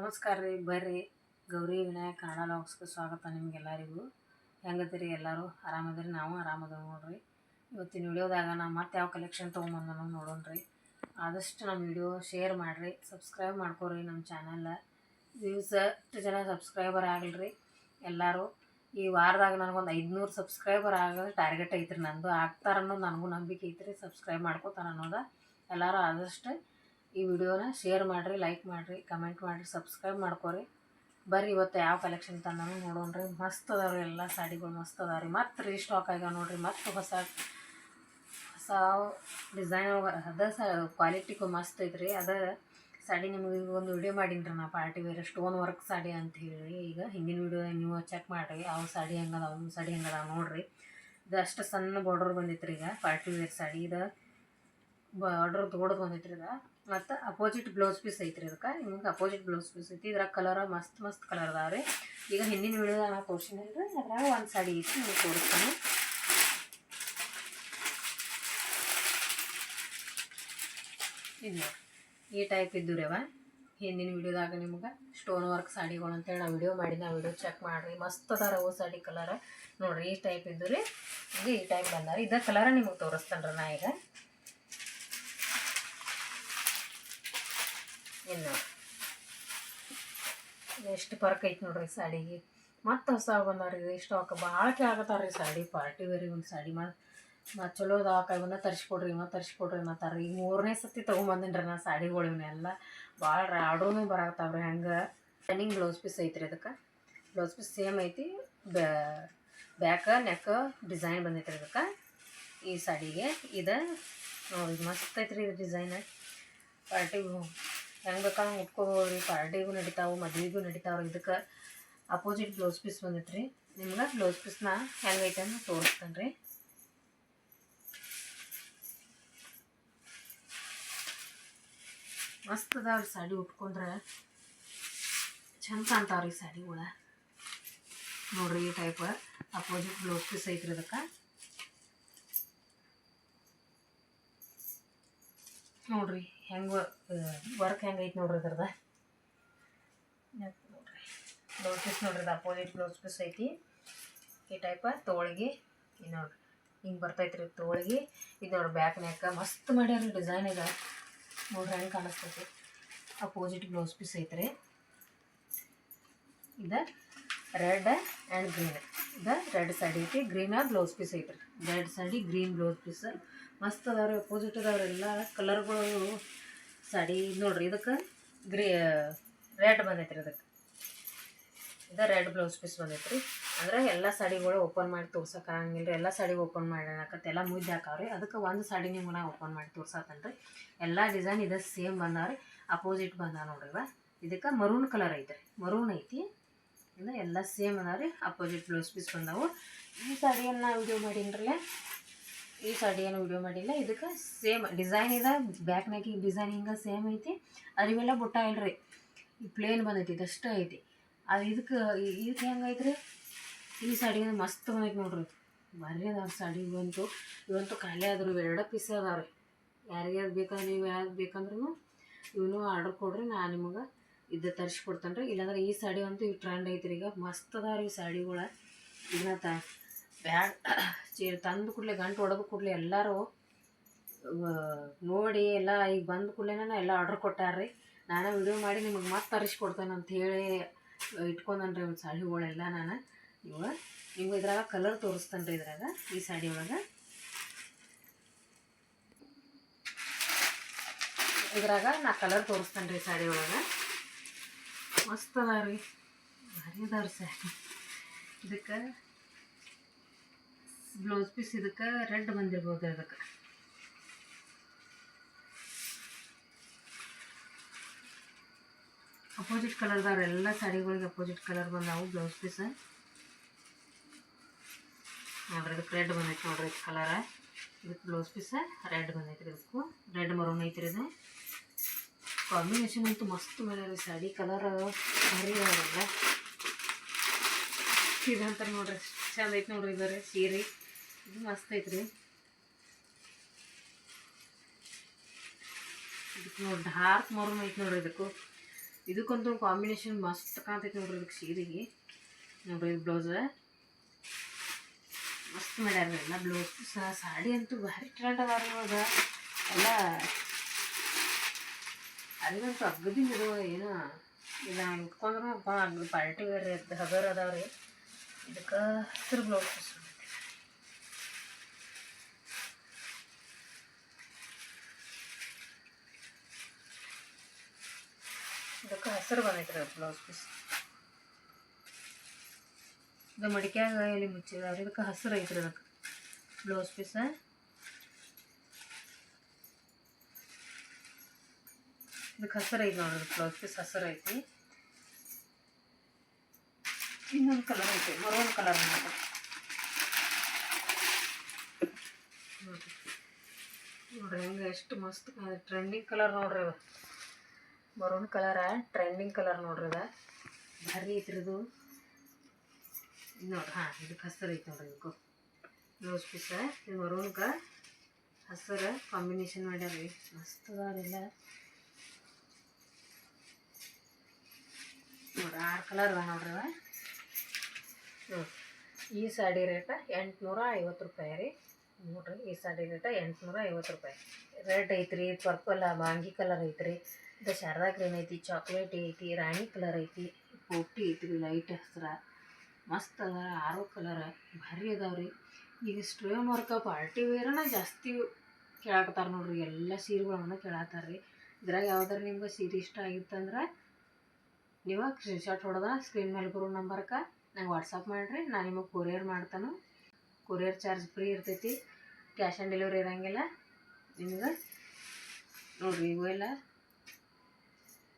ನಮಸ್ಕಾರ ರೀ, ಬರ್ರಿ. ಗೌರಿ ವಿನಾಯಕ ಕನ್ನಡ ಲಾಗ್ಸ್ಗೆ ಸ್ವಾಗತ ನಿಮ್ಗೆಲ್ಲರಿಗೂ. ಹೆಂಗದಿರಿ ಎಲ್ಲರೂ? ಆರಾಮದಿರಿ? ನಾವು ಆರಾಮದೇವೆ ನೋಡ್ರಿ. ಇವತ್ತಿನ ವಿಡಿಯೋದಾಗ ನಾವು ಮತ್ತೆ ಯಾವ ಕಲೆಕ್ಷನ್ ತೊಗೊಂಬಂದನು ನೋಡೋಣ ರೀ. ಆದಷ್ಟು ನಮ್ಮ ವಿಡಿಯೋ ಶೇರ್ ಮಾಡಿರಿ ಸಬ್ಸ್ಕ್ರೈಬ್ ಮಾಡ್ಕೊರಿ ನಮ್ಮ ಚಾನಲ್ ವ್ಯೂಸ್ ಅಷ್ಟು ಜನ ಸಬ್ಸ್ಕ್ರೈಬರ್ ಆಗಲ್ರಿ ಎಲ್ಲರೂ. ಈ ವಾರದಾಗ ನನಗೊಂದು ಐದುನೂರು ಸಬ್ಸ್ಕ್ರೈಬರ್ ಆಗೋದು ಟಾರ್ಗೆಟ್ ಐತ್ರಿ. ನಂದು ಆಗ್ತಾರ ಅನ್ನೋದು ನನಗೂ ನಂಬಿಕೆ ಐತ್ರಿ ಸಬ್ಸ್ಕ್ರೈಬ್ ಮಾಡ್ಕೋತಾರ ಅನ್ನೋದು. ಎಲ್ಲರೂ ಆದಷ್ಟು ಈ ವಿಡಿಯೋನ ಶೇರ್ ಮಾಡಿರಿ ಲೈಕ್ ಮಾಡಿರಿ ಕಮೆಂಟ್ ಮಾಡಿರಿ ಸಬ್ಸ್ಕ್ರೈಬ್ ಮಾಡ್ಕೊರಿ. ಬರ್ರಿ ಇವತ್ತು ಯಾವ ಕಲೆಕ್ಷನ್ ತಂದಾನು ನೋಡೋಣ್ರಿ ಮಸ್ತ್ ಅದಾವ್ರಿ ಎಲ್ಲ ಸಾಡಿಗಳು ಮಸ್ತ್ ಅದಾವ ರೀ ಮತ್ತೆ ರೀ ಸ್ಟಾಕ್ ಆಗ್ಯಾವ ನೋಡ್ರಿ. ಮತ್ತು ಹೊಸ ಹೊಸ ಡಿಸೈನ್ ಅದ ಸ ಕ್ವಾಲಿಟಿಗೂ ಮಸ್ತ್ ಐತ್ರಿ. ಅದ ಸಾಡಿ ನಿಮಗೆ ಈಗ ಒಂದು ವಿಡಿಯೋ ಮಾಡೀನಿ ರೀ ನಾ party wear stone work sari ಅಂತ ಹೇಳಿ. ಈಗ ಹಿಂದಿನ ವಿಡಿಯೋ ನೀವು ಚೆಕ್ ಮಾಡಿರಿ. ಅವು ಸಾಡಿ ಹೆಂಗದ ಒಂದು ಸಾಡಿ ಹೆಂಗದ ನೋಡ್ರಿ. ಇದು ಅಷ್ಟು ಸಣ್ಣ ಬಾರ್ಡರ್ ಬಂದಿತ್ತು ಈಗ ಪಾರ್ಟಿ ವೇರ್ ಸಾಡಿ. ಇದು ಬಾರ್ಡ್ರ್ ದೊಡ್ಡದು ಬಂದೈತ್ರಿ ಇದು ಮತ್ತು ಅಪೋಸಿಟ್ ಬ್ಲೌಸ್ ಪೀಸ್ ಐತ್ರಿ ಅದಕ್ಕೆ ನಿಮ್ಗೆ ಅಪೋಸಿಟ್ ಬ್ಲೌಸ್ ಪೀಸ್ ಐತಿ. ಇದ್ರಾಗ ಕಲರ ಮಸ್ತ್ ಮಸ್ತ್ ಕಲರ್ ಅದಾವೆ ರೀ ಈಗ ಹಿಂದಿನ ವಿಡಿಯೋದಾಗ ನಾ ತೋರಿಸಿನಿಲ್ಲ ರೀ ಅದ್ರಾಗ ಒಂದು ಸಾಡಿ ಐತಿ ನಿಮ್ಗೆ ತೋರಿಸ್ತೀನಿ. ಇದು ಈ ಟೈಪ್ ಇದ್ದು ರೀ ಅವ. ಹಿಂದಿನ ವಿಡಿಯೋದಾಗ ನಿಮ್ಗೆ ಸ್ಟೋನ್ ವರ್ಕ್ ಸಾಡಿಗಳು ಅಂತೇಳಿ ನಾವು ವಿಡಿಯೋ ಮಾಡಿ ನಾವು ವಿಡಿಯೋ ಚೆಕ್ ಮಾಡಿರಿ. ಮಸ್ತ್ ಅದಾರ ಅವು ಸಾಡಿ ಕಲರ್ ನೋಡಿರಿ ಈ ಟೈಪ್ ಇದ್ದು ರೀ. ಈ ಟೈಪ್ ಬಂದಾರ ಇದ ಕಲರ ನಿಮಗೆ ತೋರಿಸ್ತೇನೆ ರೀ ನಾ ಈಗ. ಇನ್ನು ಎಷ್ಟು ಫರ್ಕ್ ಐತಿ ನೋಡ್ರಿ ಸಾಡಿಗೆ? ಮತ್ತೆ ಹೊಸ ಬಂದವ್ರಿ ಸ್ಟಾಕ್ ಭಾಳ ಕೇಳಕತ್ತಾರ ರೀ ಸಾಡಿ ಪಾರ್ಟಿ ವೇರಿ ಒಂದು ಸಾಡಿ. ಮತ್ತು ಮತ್ತು ಚಲೋ ಅದಾವ ಕೈವನ್ನ ತರಿಸ್ಕೊಡ್ರಿ, ಇವ ತರಿಸ್ಕೊಡ್ರಿ ಅನ್ನತ್ತಾರ ಈಗ ಮೂರನೇ ಸತಿ ತೊಗೊಂಬಂದಿನಿ ರೀ ನಾ ಸಾಡಿಗಳು ಇವನ್ನೆಲ್ಲ ಭಾಳ ಆರ್ಡ್ರೂ ಬರಾಕತ್ತಾವ ರೀ ಹಂಗೆ. ರನ್ನಿಂಗ್ ಬ್ಲೌಸ್ ಪೀಸ್ ಐತ್ರಿ ಅದಕ್ಕೆ. ಬ್ಲೌಸ್ ಪೀಸ್ ಸೇಮ್ ಐತಿ. ಬ್ಯಾಕ, ನೆಕ್ ಡಿಸೈನ್ ಬಂದೈತ್ರಿ ಅದಕ್ಕೆ ಈ ಸಾಡಿಗೆ. ಇದು ನೋಡಿ ಮಸ್ತ್ ಐತ್ರಿ ಇದು ಡಿಸೈನ್. ಪಾರ್ಟಿಗೂ ಹೆಂಗೆ ಬೇಕಾದಂಗೆ ಉಟ್ಕೋಬೋದು ಪಾರ್ಟಿಗೂ ನಡಿತಾವೆ, ಮದ್ವೆಗೂ ನಡಿತಾವೆ ಇದಕ್ಕೆ ಅಪೋಸಿಟ್ ಬ್ಲೌಸ್ ಪೀಸ್ ಬಂದೈತೆ ರೀ ನಿಮ್ಗೆ ಬ್ಲೌಸ್ ಪೀಸ್ನ ಹೆಂಗೈತೆ ಅಂತ ತೋರಿಸ್ತೇನೆ ರೀ ಮಸ್ತ್ ಅದಾವ್ರಿ ಸಾಡಿ ಉಟ್ಕೊಂಡ್ರೆ. ಚಂದ ಕಾಣ್ತಾವ್ರಿ ಸಾಡಿಗಳ. ನೋಡ್ರಿ ಈ ಟೈಪ್ ಅಪೋಸಿಟ್ ಬ್ಲೌಸ್ ಪೀಸ್ ಐತ್ರಿ ಅದಕ್ಕೆ ನೋಡ್ರಿ. ಹೆಂಗೆ ವರ್ಕ್ ಹೆಂಗೆ ಐತೆ ನೋಡ್ರಿ ಅದ್ರದ ನೋಡ್ರಿ. ಬ್ಲೌಸ್ ಪೀಸ್ ನೋಡ್ರಿ ಅದು ಅಪೋಸಿಟ್ ಬ್ಲೌಸ್ ಪೀಸ್ ಐತಿ. ಈ ಟೈಪ ತೋಳಿಗೆ ಇದು ನೋಡ್ರಿ. ಹಿಂಗೆ ಬರ್ತೈತ್ರಿ ತೋಳಿಗೆ. ಇದು ನೋಡ್ರಿ ಬ್ಯಾಕ್ ನೆಕ್ ಮಸ್ತ್ ಮಾಡ್ಯಾರ ಡಿಸೈನ್ ಇದೆ. ನೋಡ್ರಿ ಹೆಂಗೆ ಕಾಣಿಸ್ತೈತಿ. ಅಪೋಸಿಟ್ ಬ್ಲೌಸ್ ಪೀಸ್ ಐತ್ರಿ. ಇದು. Red and green. ಇದ ರೆಡ್ ಸಾಡಿ ಐತಿ, ಗ್ರೀನ ಬ್ಲೌಸ್ ಪೀಸ್ ಐತ್ರಿ. Red sari green blouse piece. ಮಸ್ತ್ ಅದಾವ್ರಿ ಅಪೋಸಿಟ್ ಅದಾವ್ರೆಲ್ಲ ಕಲರ್ಗಳು ಸಾಡಿ ನೋಡ್ರಿ, ಇದಕ್ಕೆ ಗ್ರೀ, ರೆಡ್ ಬಂದೈತ್ರಿ ಅದಕ್ಕೆ ಇದು ರೆಡ್ ಬ್ಲೌಸ್ ಪೀಸ್ ಬಂದೈತ್ರಿ. ಅಂದ್ರೆ ಎಲ್ಲ ಸಾಡಿಗಳು ಓಪನ್ ಮಾಡಿ ತೋರ್ಸಕ್ಕೆ ಆಗಂಗಿಲ್ಲ ರೀ ಎಲ್ಲ ಸಾಡಿಗೆ ಓಪನ್ ಮಾಡಕತ್ತೆ ಎಲ್ಲ ಮುದ್ದೆ ಹಾಕಾವ್ರಿ. ಅದಕ್ಕೆ ಒಂದು ಸಾಡಿ ನಿಮ್ಗೆ ನಾ ಓಪನ್ ಮಾಡಿ ತೋರ್ಸತ್ತೇನೆ ರೀ ಎಲ್ಲ ಡಿಸೈನ್ ಇದು ಸೇಮ್ ಬಂದಾವ್ರಿ ಅಪೋಸಿಟ್ ಬಂದಾವ ನೋಡ್ರಿ ಇದಕ್ಕೆ ಮರೂನ್ ಕಲರ್ ಐತ್ರಿ, ಮರೂನ್ ಐತಿ. ಇದು ಎಲ್ಲ ಸೇಮ್ ಅದಾವ್ರಿ ಅಪೋಸಿಟ್ ಬ್ಲೌಸ್ ಪೀಸ್ ಬಂದವು. ಈ ಸಾಡಿಯನ್ನು ವಿಡಿಯೋ ಮಾಡೀನ್ರಲ್ಲ, ಈ ಸಾಡಿ ಏನು ವಿಡಿಯೋ ಮಾಡಿಲ್ಲ. ಇದಕ್ಕೆ ಸೇಮ್ ಡಿಸೈನ್ ಇದೆ ಬ್ಯಾಕ್ ಈ ಡಿಸೈನ್ ಹಿಂಗೆ ಸೇಮ್ ಐತಿ. ಅರಿವೆಲ್ಲ ಬುಟ್ಟ ಇಲ್ರಿ, ಈ ಪ್ಲೇನ್ ಬಂದೈತಿ ಇದಷ್ಟೇ ಐತಿ. ಅದು ಇದಕ್ಕೆ ಇದಕ್ಕೆ ಹೆಂಗೈತ್ರಿ ಈ ಸಾಡಿ ಮಸ್ತ್ ಬಂದೈತಿ ನೋಡ್ರಿ. ಭಾರಿ ಅದಾವ್ರಿ ಸಾಡಿ ಇವಂತೂ ಇವಂತೂ ಖಾಲಿ ಆದ್ರು ಎರಡು ಪೀಸ್ ಅದಾವ್ರಿ ಯಾರಿಗೆ ಅದು ಬೇಕಾದ್ರೆ ನೀವು ಯಾವ್ದು ಬೇಕಂದ್ರೂ ಇವನು ಆರ್ಡರ್ ಕೊಡ್ರಿ, ನಾ ನಿಮಗೆ ಇದು ತರಿಸ್ಕೊಡ್ತಾನೆ ರೀ ಇಲ್ಲಾಂದ್ರೆ ಈ ಸಾಡಿ ಅಂತೂ ಈ ಟ್ರೆಂಡ್ ಐತ್ರಿ. ಈಗ ಮಸ್ತ್ ಅದಾವ ಈ ಸಾಡಿಗಳ. ಇದನ್ನ ತ ಬ್ಯಾಗ್ ಚೀ ತಂದು ಕೂಡಲೇ, ಗಂಟು ಹೊಡೆದು ಕೂಡಲೇ ಎಲ್ಲರೂ ನೋಡಿ ಎಲ್ಲ ಈಗ ಬಂದ ಕೂಡಲೇನ ಎಲ್ಲ ಆರ್ಡ್ರ್ ಕೊಟ್ಟಾರ್ರಿ. ನಾನು ವಿಡಿಯೋ ಮಾಡಿ ನಿಮಗೆ ಮತ್ತೆ ತರಿಸ್ಕೊಡ್ತೇನೆ ಅಂತ ಹೇಳಿ ಇಟ್ಕೊಂಡನ್ರಿ ಒಂದು ಸಾಡಿಗಳೆಲ್ಲ ನಾನು. ಇವ, ನಿಮ್ಗೆ ಇದ್ರಾಗ ಕಲರ್ ತೋರಿಸ್ತಾನೆ ರೀ ಇದ್ರಾಗ, ಈ ಸಾಡಿ ಒಳಗೆ. ಇದ್ರಾಗ ನಾ ಕಲರ್ ತೋರಿಸ್ತಾನೆ ರೀ ಸಾಡಿ ಒಳಗೆ. ಮಸ್ತ್ ಅದಾವ ರೀ. ಭಾರಿ ಅದಾವ ರೀ ಸ್ಯಾರಿ ಇದಕ್ಕೆ ಬ್ಲೌಸ್ ಪೀಸ್ ಇದಕ್ಕೆ ರೆಡ್ ಬಂದಿರ್ಬೋದು ಅದಕ್ಕೆ. ಅಪೋಸಿಟ್ ಕಲರ್ದವ್ರು ಎಲ್ಲ ಸಾಡಿಗಳಿಗೆ ಅಪೋಸಿಟ್ ಕಲರ್ ಬಂದಾವು ಬ್ಲೌಸ್ ಪೀಸ್ ನೋಡ್ರಿ ಇದಕ್ಕೆ ರೆಡ್ ಬಂದೈತೆ ನೋಡ್ರಿ ಕಲರ ಇದಕ್ಕೆ ಬ್ಲೌಸ್ ಪೀಸ್ ರೆಡ್ ಬಂದೈತೆ ರೀ ಇದಕ್ಕೂ. ರೆಡ್ ಮರೂನ್ ಐತ್ರಿ ಇದು. ಕಾಂಬಿನೇಷನ್ ಅಂತೂ ಮಸ್ತ್ ಮಾಡ್ಯಾರ ಸಾಡಿ ಕಲರ್ ಭಾರಿ ಅದಾವ್ರಲ್ಲ ಇದಂತ ನೋಡ್ರಿ, ಚಂದ ಐತೆ ನೋಡ್ರಿ ಇದರ ಸೀರೆ. ಇದು ಮಸ್ತ್ ಐತ್ರಿ. ಇದಕ್ಕೆ ನೋಡಿ ಡಾರ್ಕ್ ಮರೂನ್ ಐತೆ ನೋಡ್ರಿ ಇದಕ್ಕೂ. ಇದಕ್ಕಂತೂ ಕಾಂಬಿನೇಷನ್ ಮಸ್ತ್ ಕಾಣ್ತೈತೆ ನೋಡ್ರಿ ಇದಕ್ಕೆ ಸೀರೆಗೆ. ನೋಡ್ರಿ ಇದು ಬ್ಲೌಸ್ ಮಸ್ತ್ ಮಾಡ್ಯಾರ ಎಲ್ಲ ಬ್ಲೌಸ್ ಸಾಡಿ ಅಂತೂ ಭಾರಿ ಟ್ರೆಂಡ್ ಅದಾರ ಇವಾಗ. ಎಲ್ಲ ಅಲ್ಲಿಗಂತೂ ಅಗ್ಗದಿ ಇದು ಏನೋ. ಇದು ಉಟ್ಕೊಂಡ್ರು ಅಗ್ಗದಿ ಪಾರ್ಟಿ ವೇರ್ ಹಗರ್ ರೀ. ಇದಕ್ಕೆ ಹಸಿರು ಬ್ಲೌಸ್ ಇದಕ್ಕೆ ಹಸಿರು ಬಂದೈತ್ರಿ ಬ್ಲೌಸ್ ಪೀಸ್ ಇದು ಮಡಿಕ್ಯಾಗ ಇಲ್ಲಿ ಮುಚ್ಚಿದಾರೆ ಇದಕ್ಕೆ ಹಸಿರು ಐತ್ರಿ ಅದಕ್ಕೆ ಬ್ಲೌಸ್ ಪೀಸ ಇದಕ್ಕೆ ಹಸಿರು ಐತಿ ನೋಡ್ರಿ ಬ್ಲೌಸ್ ಪೀಸ್ ಹಸಿರು ಐತಿ. ಇನ್ನೊಂದು ಕಲರ್ ಐತಿ, ಮರೋನ್ ಕಲರ್ ನೋಡ್ರಿ ನೋಡ್ರಿ ಹೆಂಗೆ ಎಷ್ಟು ಮಸ್ತ್ ಟ್ರೆಂಡಿಂಗ್ ಕಲರ್ ನೋಡ್ರಿ maroon maroon colour trending colour ನೋಡ್ರಿ ಇದ. ಭಾರಿ ಐತ್ರಿದು ನೋಡ್ರಿ, ಹಾಂ ಇದಕ್ಕೆ ಹಸಿರು ಐತೆ ನೋಡ್ರಿ ಇದಕ್ಕೂ. ಬ್ಲೌಸ್ ಪೀಸ ಇದು ಮರೂನ್ಗೆ ಹಸಿರು ಕಾಂಬಿನೇಷನ್ ಮಾಡ್ಯಾರ ಮಸ್ತ್ ಅದಾವೆಲ್ಲ ನೋಡ್ರಿ ಆರು ಕಲರ್ ಅದ ನೋಡ್ರಿ ಹ್ಞೂ ಈ ಸಾಡಿ ರೇಟ ಎಂಟುನೂರ ಐವತ್ತು ರೂಪಾಯಿ ರೀ. ನೋಡ್ರಿ, ಈ ಸಾಡಿ ರೇಟ ಎಂಟುನೂರ ಐವತ್ತು ರೂಪಾಯಿ. ರೆಡ್ ಐತ್ರಿ ಪರ್ಪಲ್ ಬಾಂಗಿ ಕಲರ್ ಐತ್ರಿ. ಇದು ಶಾರದಾ ಗ್ರೀನ್ ಐತಿ ಚಾಕ್ಲೇಟ್ ಐತಿ, ರಾಣಿ ಕಲರ್ ಐತಿ ಪೋಟಿ ಐತ್ರಿ ಲೈಟ್ ಹಸ್ರ. ಮಸ್ತ್ ಅದ, ಆರೋ ಕಲರ್ ಭಾರಿ ಅದಾವ್ರಿ ಈಗ ಸ್ಟೋನ್ ವರ್ಕ ಪಾರ್ಟಿ ವೇರನ ಜಾಸ್ತಿ ಕೇಳಾಕತ್ತಾರ ನೋಡ್ರಿ, ಎಲ್ಲ ಸೀರೆಗಳನ್ನು ಕೇಳತ್ತಾರ ರೀ. ಇದ್ರಾಗ ಯಾವ್ದಾರು ನಿಮ್ಗೆ ಸೀರೆ ಇಷ್ಟ ಆಗಿತ್ತಂದ್ರೆ ನೀವು ಸ್ಕ್ರೀನ್ಶಾಟ್ ಹೊಡೆದ ಸ್ಕ್ರೀನ್ ಮೇಲೆ ಬರೋ ನಂಬರ್ಗೆ ನಂಗೆ ವಾಟ್ಸಪ್ ಮಾಡಿರಿ ನಾನು ನಿಮಗೆ ಕೊರಿಯರ್ ಮಾಡ್ತಾನೆ. ಕೊರಿಯರ್ ಚಾರ್ಜ್ ಫ್ರೀ ಇರ್ತೈತಿ ಕ್ಯಾಶ್ ಆನ್ ಡೆಲಿವರಿ ಇರೋಂಗಿಲ್ಲ. ನಿಮ್ಗೆ ನೋಡಿರಿ ಇವು ಎಲ್ಲ.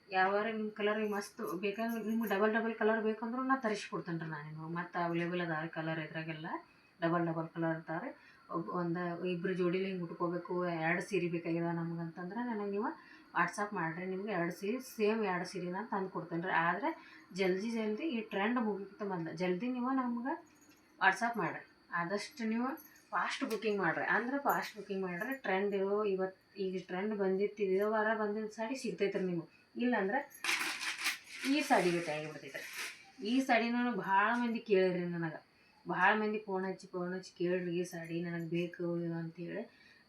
ಯಾವಾಗ ನಿಮ್ಮ ಕಲರ್ ಮಸ್ತ್ ಬೇಕಂದ್ರೆ, ನಿಮ್ಗೆ ಡಬಲ್ ಡಬಲ್ ಕಲರ್ ಬೇಕಂದ್ರೂ ನಾ ತರಿಸ್ಕೊಡ್ತೇನೆ ರೀ ನಾನು ನಿಮಗೆ. ಮತ್ತು ಅವೈಲೇಬಲ್ ಅದಾವೆ ಕಲರ್ ಇದ್ರಾಗೆಲ್ಲ. ಡಬಲ್ ಡಬಲ್ ಕಲರ್ ಇರ್ತಾರೆ ಒಬ್ಬ ಒಂದು ಇಬ್ಬರು ಜೋಡಿಲಿ ಹಿಂಗೆ ಉಟ್ಕೋಬೇಕು, ಎರಡು ಸೀರೆ ಬೇಕಾಗಿದೆ ನಮ್ಗೆ ಅಂತಂದ್ರೆ ನನಗೆ ನೀವು ವಾಟ್ಸಪ್ ಮಾಡಿರಿ, ನಿಮ್ಗೆ ಎರಡು ಸೀರೆ, ಸೇಮ್ ಎರಡು ಸೀರೆನ ತಂದು ಕೊಡ್ತೇನೆ ರೀ. ಆದರೆ ಜಲ್ದಿ ಜಲ್ದಿ ಈ ಟ್ರೆಂಡ್ ಮುಗಿತ ಬಂದ ಜಲ್ದಿ ನೀವು ನಮ್ಗೆ ವಾಟ್ಸಪ್ ಮಾಡಿರಿ. ಆದಷ್ಟು ನೀವು ಫಾಸ್ಟ್ ಬುಕ್ಕಿಂಗ್ ಮಾಡಿರಿ. ಅಂದ್ರೆ ಫಾಸ್ಟ್ ಬುಕ್ಕಿಂಗ್ ಮಾಡಿರಿ, ಟ್ರೆಂಡ್ ಇರೋ ಇವತ್ತು ಈಗ ಟ್ರೆಂಡ್ ಬಂದಿತ್ತು, ಇದೇ ವಾರ ಬಂದಿದ್ದ ಸಾಡಿ ಸಿಗ್ತೈತ್ರಿ ನೀವು ನಿಮಗೆ. ಇಲ್ಲಾಂದ್ರೆ ಈ ಸಾಡಿ ಬೇಕಾಗಿಬಿಡ್ತೈತೆ ರೀ. ಈ ನಾನು ಭಾಳ ಮಂದಿ ಕೇಳಿರಿ ನನಗೆ. ಭಾಳ ಮಂದಿ ಫೋನ್ ಹಚ್ಚಿ ಫೋನ್ ಹಚ್ಚಿ ಕೇಳ್ರಿ, ಈ ಸಾಡಿ ನನಗೆ ಬೇಕು ಅಂತ ಅಂತೇಳಿ.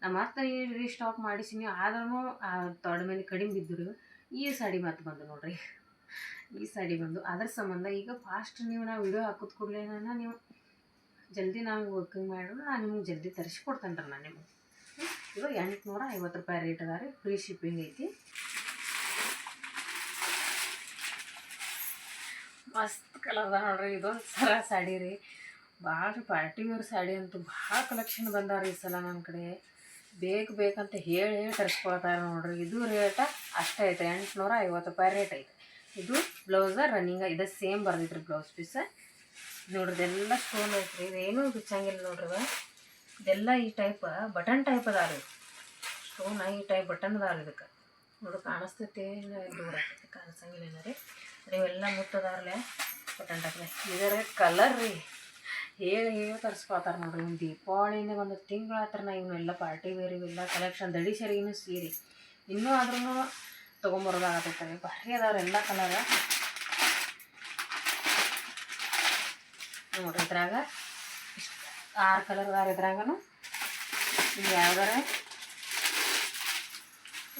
ನಾ ಮತ್ತೆ ರೀಸ್ಟಾಕ್ ಮಾಡಿಸಿನಿ. ಆದ್ರೂ ತೊಡೆ ಮೇಲೆ ಕಡಿಮೆ ಬಿದ್ದರು ಈ ಸಾಡಿ ಮತ್ತೆ ಬಂದು ನೋಡ್ರಿ. ಈ ಸಾಡಿ ಬಂದು. ಅದ್ರ ಸಂಬಂಧ ಈಗ ಫಾಸ್ಟ್ ನೀವು ನಾವು ವಿಡಿಯೋ ಹಾಕೋದ್ ಕೂಡಲೇ ನೀವು ಜಲ್ದಿ ನಾವು ವರ್ಕಿಂಗ್ ಮಾಡಿದ್ರೆ ನಾನು ನಿಮ್ಗೆ ಜಲ್ದಿ ತರಿಸ್ಕೊಡ್ತೇನೆ ರೀ ನಾನು ನಿಮಗೆ. ಇವಾಗ ಎಂಟುನೂರ ಐವತ್ತು ರೂಪಾಯಿ ರೇಟ್ ಅದ ರೀ ಫ್ರೀ ಶಿಪ್ಪಿಂಗ್ ಐತಿ. ಮಸ್ತ್ ಕಲರ್ ಅದ ನೋಡ್ರಿ, ಇದೊಂದು ಸರ ಸಾಡಿ ರೀ. ಭಾಳ ಪಾರ್ಟಿ ವೇರ್ ಸಾಡಿ ಅಂತೂ ಭಾಳ ಕಲೆಕ್ಷನ್ ಬಂದಾವ ಈ ಸಲ ನನ್ನ ಕಡೆ. ಬೇಕು ಬೇಕಂತ ಹೇಳಿ ಹೇಳಿ ತರಿಸ್ಕೊಳ್ತಾರೆ ನೋಡ್ರಿ. ಇದು ರೇಟ ಅಷ್ಟೇ ಐತೆ ಎಂಟುನೂರ ಐವತ್ತು ರೂಪಾಯಿ ರೇಟ್ ಐತೆ. ಇದು ಬ್ಲೌಸ ರನ್ನಿಂಗ್ ಇದು ಸೇಮ್ ಬರ್ದಿತ್ತು ಬ್ಲೌಸ್ ಪೀಸ ನೋಡ್ರಿ, ಇದೆಲ್ಲ ಸ್ಟೋನ್ ಐತ್ರಿ. ಇದೇನೂ ಬಿಚ್ಚಂಗಿಲ್ಲ ನೋಡ್ರಿ ಇದೆಲ್ಲ ಈ ಟೈಪ್ ಬಟನ್ ಟೈಪ್ ಅದಾವ ಸ್ಟೋನ್ ಈ ಟೈಪ್ ಬಟನ್ ಅದಾವ ಇದಕ್ಕೆ. ನೋಡ್ರಿ, ಕಾಣಿಸ್ತೈತಿ ದೂರ ಕಾಣಿಸಂಗಿಲ್ಲ ರೀ. ಇವೆಲ್ಲ ಮುಟ್ಟದಾರಲೆ ಬಟನ್ ಟೈಪ್ ಇದರ ಕಲರ್ ರೀ. ಹೇಳಿ ಹೇಳಿ ತರಿಸ್ಕೊಳ್ತಾರೆ ನೋಡ್ರಿ. ಇವ್ನು ದೀಪಾವಳಿಯಿಂದ ಒಂದು ತಿಂಗಳ ಹತ್ರ ನಾ ಇವನ್ನೆಲ್ಲ ಪಾರ್ಟಿ ವೇರ್ ಇವೆಲ್ಲ ಕಲೆಕ್ಷನ್ ದಡಿ ಸರಿಗಿನೂ ಸೀರೆ. ಇನ್ನೂ ಆದ್ರೂ ತೊಗೊಂಬರೋದಾಗತ್ತೆ ಭಾರಿ ಅದಾವ್ರಿ ಎಲ್ಲ ಕಲರ ನೋಡ್ರಿ ಇದ್ರಾಗ ಇಷ್ಟು ಆರು ಕಲರ್ ಅದಾರ ಇದ್ರಾಗನು. ಇದು ಯಾವ್ದಾರ?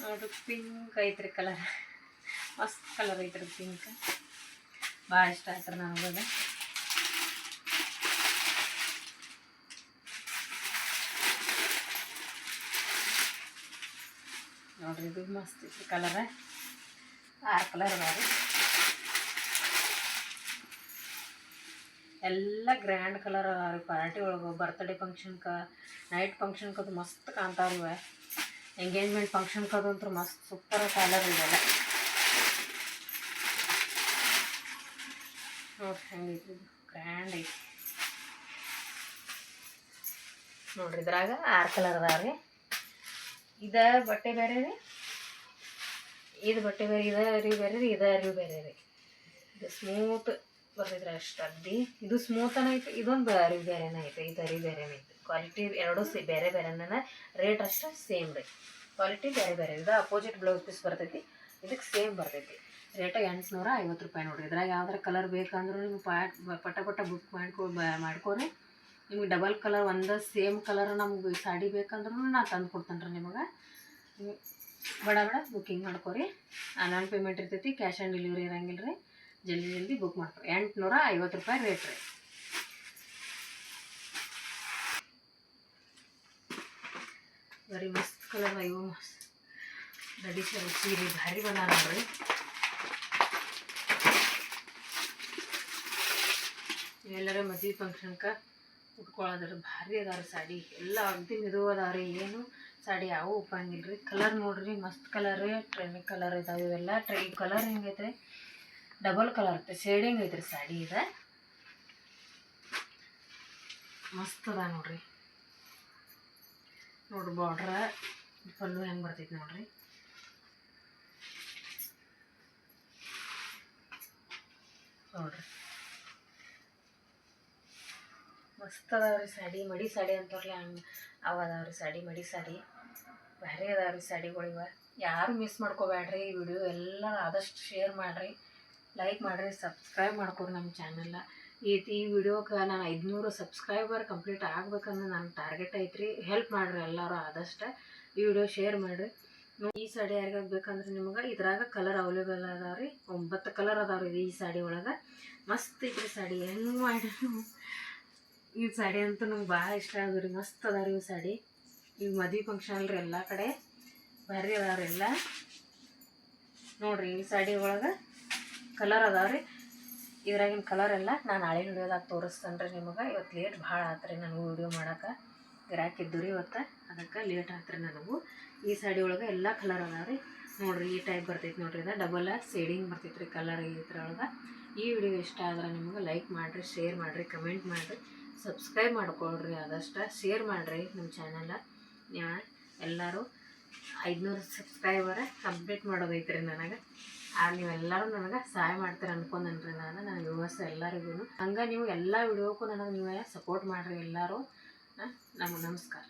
ನೋಡ್ರಿ ಪಿಂಕ್ ಐತ್ರಿ ಕಲರ್ ಮಸ್ತ್ ಕಲರ್ ಐತ್ರಿ ಪಿಂಕ್ ಭಾಳ ಇಷ್ಟ ಆಯ್ತು ನನಗದು ನೋಡ್ರಿ, ಇದು ಮಸ್ತ್ ಐತಿ ಕಲರ ಆರು ಕಲರ್ ಅದಾವ ಎಲ್ಲ ಗ್ರ್ಯಾಂಡ್ ಕಲರ್ ಅದಾವ ರೀ ಪಾರ್ಟಿ ಒಳಗೆ ಬರ್ತ್ಡೇ ಫಂಕ್ಷನ್ಕ ನೈಟ್ ಫಂಕ್ಷನ್ಗೆ ಅದು ಮಸ್ತ್ ಕಾಣ್ತಾವ ಎಂಗೇಜ್ಮೆಂಟ್ ಫಂಕ್ಷನ್ಗೆ ಅಂತೂ ಮಸ್ತ್ ಸೂಪರ್ ಕಲರ್ ಇದೆಲ್ಲ ನೋಡ್ರಿ ಹೆಂಗೈತಿ ಇದು. ಗ್ರ್ಯಾಂಡ್ ಐತಿ. ನೋಡ್ರಿ, ಇದ್ರಾಗ ಆರು ಕಲರ್ ಅದಾವ ರೀ ಇದ ಬಟ್ಟೆ ಬೇರೆ ರೀ? ಇದು ಬಟ್ಟೆ ಬೇರೆ, ಇದ ಅರಿವು ಬೇರೆ ರೀ, ಇದ ಅರಿವು ಬೇರೆ ರೀ. ಇದು ಸ್ಮೂತ್ ಬರ್ತಿದ್ರೆ ಅಷ್ಟು ಅಗ್ದಿ ಇದು ಸ್ಮೂತನ ಐತೆ, ಇದೊಂದು ಅರಿವು ಬೇರೆನೇ ಐತೆ, ಇದು ಅರಿವು ಬೇರೆನೇ ಐತೆ. ಕ್ವಾಲಿಟಿ ಎರಡೂ ಸೇ, ಬೇರೆ ಬೇರೆನ ರೇಟ್ ಅಷ್ಟು ಸೇಮ್ ರೀ. ಕ್ವಾಲಿಟಿ ಬೇರೆ ಬೇರೆ, ಇದು ಅಪೋಸಿಟ್ ಬ್ಲೌಸ್ ಪೀಸ್ ಬರ್ತೈತಿ ಇದಕ್ಕೆ ಸೇಮ್ ಬರ್ತೈತಿ. ರೇಟ ಎಂಟುನೂರ ಐವತ್ತು ರೂಪಾಯಿ ನೋಡಿರಿ. ಇದ್ರಾಗ ಯಾವ್ದಾರ ಕಲರ್ ಬೇಕಂದ್ರೂ ನಿಮ್ಗೆ ಪಾಟ್ ಪಟ ಪಟ ಬುಕ್ ಮಾಡ್ಕೊ ಮಾಡ್ಕೊರಿ. ನಿಮ್ಗೆ ಡಬಲ್ ಕಲರ್ ಒಂದು ಸೇಮ್ ಕಲರ್ ನಮ್ಗೆ ಸಾಡಿ ಬೇಕಂದ್ರೂ ನಾನು ತಂದು ಕೊಡ್ತೇನೆ ರೀ ನಿಮಗೆ. ಬಡ ಬಡ ಬುಕ್ಕಿಂಗ್ ಮಾಡ್ಕೊರಿ. ಆನ್ಲೈನ್ ಪೇಮೆಂಟ್ ಇರ್ತೈತಿ ಕ್ಯಾಶ್ ಆನ್ ಡೆಲಿವರಿ ಇರಂಗಿಲ್ಲ ರೀ. ಜಲ್ದಿ ಜಲ್ದಿ ಬುಕ್ ಮಾಡ್ಕೊರಿ ಎಂಟುನೂರ ಐವತ್ತು ರೂಪಾಯಿ ರೇಟ್ ರೀ. ಬರೀ ಮಸ್ತ್ ಕಲರ್ ಇವು. ಮಸ್ತ್ ಸರ್, ಸೀರೆ ಭಾರಿ ಬಂದಾರ ನೋಡ್ರಿ. ಎಲ್ಲರ ಮದುವೆ ಫಂಕ್ಷನ್ಗೆ ಉಟ್ಕೊಳ್ಳೋದ್ರ ಭಾರಿ ಅದಾರ ಸಾಡಿ. ಎಲ್ಲ ಅಗ್ದಿ ಮಿದು ರೀ ಏನು ಸಾಡಿ ಯಾವ ಉಪ್ಪಂಗಿಲ್ಲ ರೀ ಕಲರ್ ನೋಡ್ರಿ, ಮಸ್ತ್ ಕಲರ್ ಟ್ರೆಂಡಿಂಗ್ ಕಲರ್ ಇದಾವೆ ಇವೆಲ್ಲ. ಟ್ರೈ ಕಲರ್ ಹೆಂಗೈತೆ ಡಬಲ್ ಕಲರ್ ಐತೆ. ಶೇಡಿಂಗ್ ಐತ್ರಿ ಸಾಡಿ ಇದೆ. ಮಸ್ತ್ ಅದ ನೋಡ್ರಿ. ನೋಡ್ರಿ ಬಾರ್ಡ್ರ ಪಲ್ಲು ಹೆಂಗೆ ಬರ್ತೈತಿ ನೋಡ್ರಿ. ನೋಡ್ರಿ. ಮಸ್ತ್ ಅದಾವ್ರಿ ಸಾಡಿ, ಮಡಿ ಸಾಡಿ ಅಂತಾರಲ್ಲ ಹಂಗೆ ಅವ ಅದಾವ್ರಿ ಸಾಡಿ, ಮಡಿ ಸಾಡಿ. ಭಾರಿ ಅದಾವ್ರಿ ಸಾಡಿಗಳು ಇವ. ಯಾರು ಮಿಸ್ ಮಾಡ್ಕೋಬೇಡ್ರಿ ಈ ವಿಡಿಯೋ ಎಲ್ಲ ಆದಷ್ಟು ಶೇರ್ ಮಾಡಿರಿ ಲೈಕ್ ಮಾಡಿರಿ ಸಬ್ಸ್ಕ್ರೈಬ್ ಮಾಡ್ಕೊರಿ ನಮ್ಮ ಚಾನಲ್ನ ಈ ಈ ವಿಡಿಯೋಕ್ಕೆ ನಾನು ಐದುನೂರು ಸಬ್ಸ್ಕ್ರೈಬರ್ ಕಂಪ್ಲೀಟ್ ಆಗ್ಬೇಕಂದ್ರೆ ನನ್ನ ಟಾರ್ಗೆಟ್ ಐತ್ರಿ. ಹೆಲ್ಪ್ ಮಾಡಿರಿ ಎಲ್ಲರೂ ಆದಷ್ಟು. ಈ ವಿಡಿಯೋ ಶೇರ್ ಮಾಡಿರಿ. ಈ ಸಾಡಿ ಯಾರಿಗಾಗ ಬೇಕಂದ್ರೆ ನಿಮಗೆ ಇದ್ರಾಗ ಕಲರ್ ಅವೈಲೇಬಲ್ ಅದಾವ್ರಿ ಒಂಬತ್ತು ಕಲರ್ ಅದಾವ್ರಿ ಈ ಸಾಡಿ ಒಳಗೆ. ಮಸ್ತ್ ಐತ್ರಿ ಸಾಡಿ. ಹೆಂಗೆ ಮಾಡಿ ಈ ಸಾಡಿ ಅಂತೂ ನಂಗೆ ಭಾಳ ಇಷ್ಟ ರೀ. ಮಸ್ತ್ ಅದಾವ್ರಿ ಇವು ಸಾಡಿ. ಈಗ ಮದ್ವೆ ಫಂಕ್ಷನ್ ಅಲ್ರಿ ಎಲ್ಲ ಕಡೆ. ಭಾರಿ ಅದಾವ್ರಿ ಎಲ್ಲ. ನೋಡ್ರಿ ಈ ಸಾಡಿ ಒಳಗೆ ಕಲರ್ ಅದಾವ್ರಿ. ಇದ್ರಾಗಿನ ಕಲರ್ ಎಲ್ಲ ನಾನು ನಾಳೆ ವಿಡಿಯೋದಾಗ ತೋರಿಸ್ತೇನೆ ರೀ ನಿಮಗೆ. ಇವತ್ತು ಲೇಟ್ ಭಾಳ ಆತ್ರಿ ನನಗೂ ವಿಡಿಯೋ ಮಾಡೋಕೆ. ಗಿರಾಕಿದ್ದು ರೀ ಇವತ್ತು. ಅದಕ್ಕೆ ಲೇಟ್ ಆತ್ರಿ ನನಗೂ. ಈ ಸಾಡಿ ಒಳಗೆ ಎಲ್ಲ ಕಲರ್ ಅದಾವ್ರಿ. ನೋಡ್ರಿ ಈ ಟೈಪ್ ಬರ್ತೈತೆ ನೋಡ್ರಿ ಇದು ಡಬಲ್ ಸೇಡಿಂಗ್ ಬರ್ತೈತೆ ರೀ ಕಲರ್ ಇದ್ರೊಳಗೆ. ಈ ವಿಡಿಯೋ ಇಷ್ಟ ಆದ್ರೆ ನಿಮಗೆ ಲೈಕ್ ಮಾಡಿರಿ ಶೇರ್ ಮಾಡಿರಿ ಕಮೆಂಟ್ ಮಾಡಿರಿ. ಸಬ್ಸ್ಕ್ರೈಬ್ ಮಾಡ್ಕೊಳ್ರಿ ಆದಷ್ಟು ಶೇರ್ ಮಾಡಿರಿ ನಮ್ಮ ಚಾನಲ ಎಲ್ಲರೂ ಐದುನೂರು ಸಬ್ಸ್ಕ್ರೈಬರ ಕಂಪ್ಲೀಟ್ ಮಾಡೋದೈತ್ರಿ ನನಗೆ. ಆ ನೀವೆಲ್ಲರೂ ನನಗೆ ಸಹಾಯ ಮಾಡ್ತೀರ ಅನ್ಕೊಂಡನ್ರಿ ನಾನು, ನನ್ನ ವ್ಯೂವರ್ಸ್ ಎಲ್ಲರಿಗೂ ಹಂಗೆ ನೀವು ಎಲ್ಲ ವಿಡಿಯೋಕ್ಕೂ ನನಗೆ ನೀವೇ ಸಪೋರ್ಟ್ ಮಾಡಿರಿ ಎಲ್ಲರೂ. ನಮಗೆ ನಮಸ್ಕಾರ.